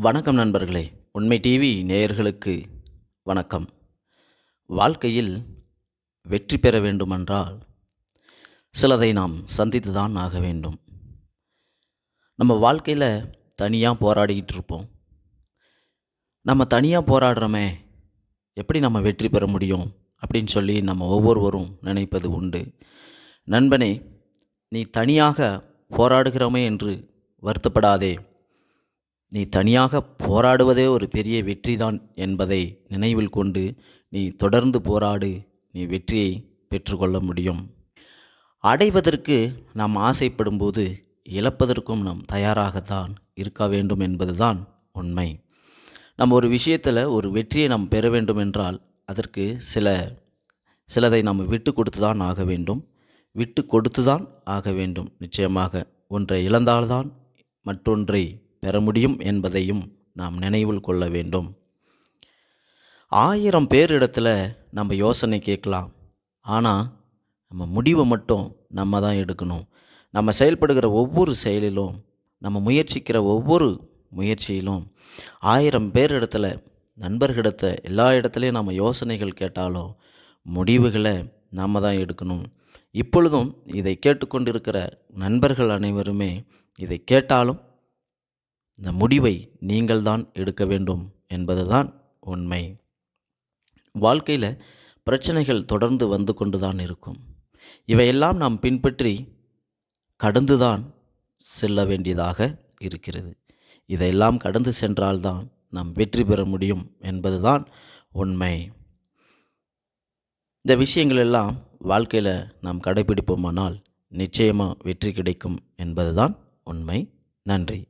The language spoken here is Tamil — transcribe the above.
வணக்கம் நண்பர்களே. உண்மை டிவி நேயர்களுக்கு வணக்கம். வாழ்க்கையில் வெற்றி பெற வேண்டுமென்றால் சிலதை நாம் சந்தித்து தான் ஆக வேண்டும். நம்ம வாழ்க்கையில் தனியாக போராடிக்கிட்டு இருப்போம். நம்ம தனியாக போராடுறோமே எப்படி நம்ம வெற்றி பெற முடியும் அப்படின்னு சொல்லி நம்ம ஒவ்வொருவரும் நினைப்பது உண்டு. நண்பனே நீ தனியாக போராடுகிறோமே என்று வருத்தப்படாதே. நீ தனியாக போராடுவதே ஒரு பெரிய வெற்றிதான் என்பதை நினைவில் கொண்டு நீ தொடர்ந்து போராடு நீ வெற்றியை பெற்றுக்கொள்ள முடியும். அடைவதற்கு நாம் ஆசைப்படும்போது இழப்பதற்கும் நாம் தயாராகத்தான் இருக்க வேண்டும் என்பதுதான் உண்மை. நம்ம ஒரு விஷயத்தில் ஒரு வெற்றியை நாம் பெற வேண்டும் என்றால் அதற்கு சில சிலதை நாம் விட்டு கொடுத்து தான் ஆக வேண்டும். விட்டு கொடுத்து தான் ஆக வேண்டும் நிச்சயமாக. ஒன்றை இழந்தால்தான் மற்றொன்றை பெற முடியும் என்பதையும் நாம் நினைவில் கொள்ள வேண்டும். ஆயிரம் பேரிடத்தில் நம்ம யோசனை கேட்கலாம். ஆனால் நம்ம முடிவை மட்டும் நம்ம தான் எடுக்கணும். நம்ம செயல்படுகிற ஒவ்வொரு செயலிலும் நம்ம முயற்சிக்கிற ஒவ்வொரு முயற்சியிலும் ஆயிரம் பேர் இடத்துல நண்பர்களிடத்த எல்லா இடத்துலையும் நம்ம யோசனைகள் கேட்டாலும் முடிவுகளை நாம் தான் எடுக்கணும். இப்பொழுதும் இதை கேட்டுக்கொண்டிருக்கிற நண்பர்கள் அனைவருமே இதை கேட்டாலும் இந்த முடிவை நீங்கள்தான் எடுக்க வேண்டும் என்பதுதான் உண்மை. வாழ்க்கையில் பிரச்சனைகள் தொடர்ந்து வந்து கொண்டு தான் இருக்கும். இவையெல்லாம் நாம் பின்பற்றி கடந்துதான் செல்ல வேண்டியதாக இருக்கிறது. இதையெல்லாம் கடந்து சென்றால்தான் நாம் வெற்றி பெற முடியும் என்பதுதான் உண்மை. இந்த விஷயங்கள் எல்லாம் வாழ்க்கையில் நாம் கடைபிடிப்போமானால் நிச்சயமாக வெற்றி கிடைக்கும் என்பதுதான் உண்மை. நன்றி.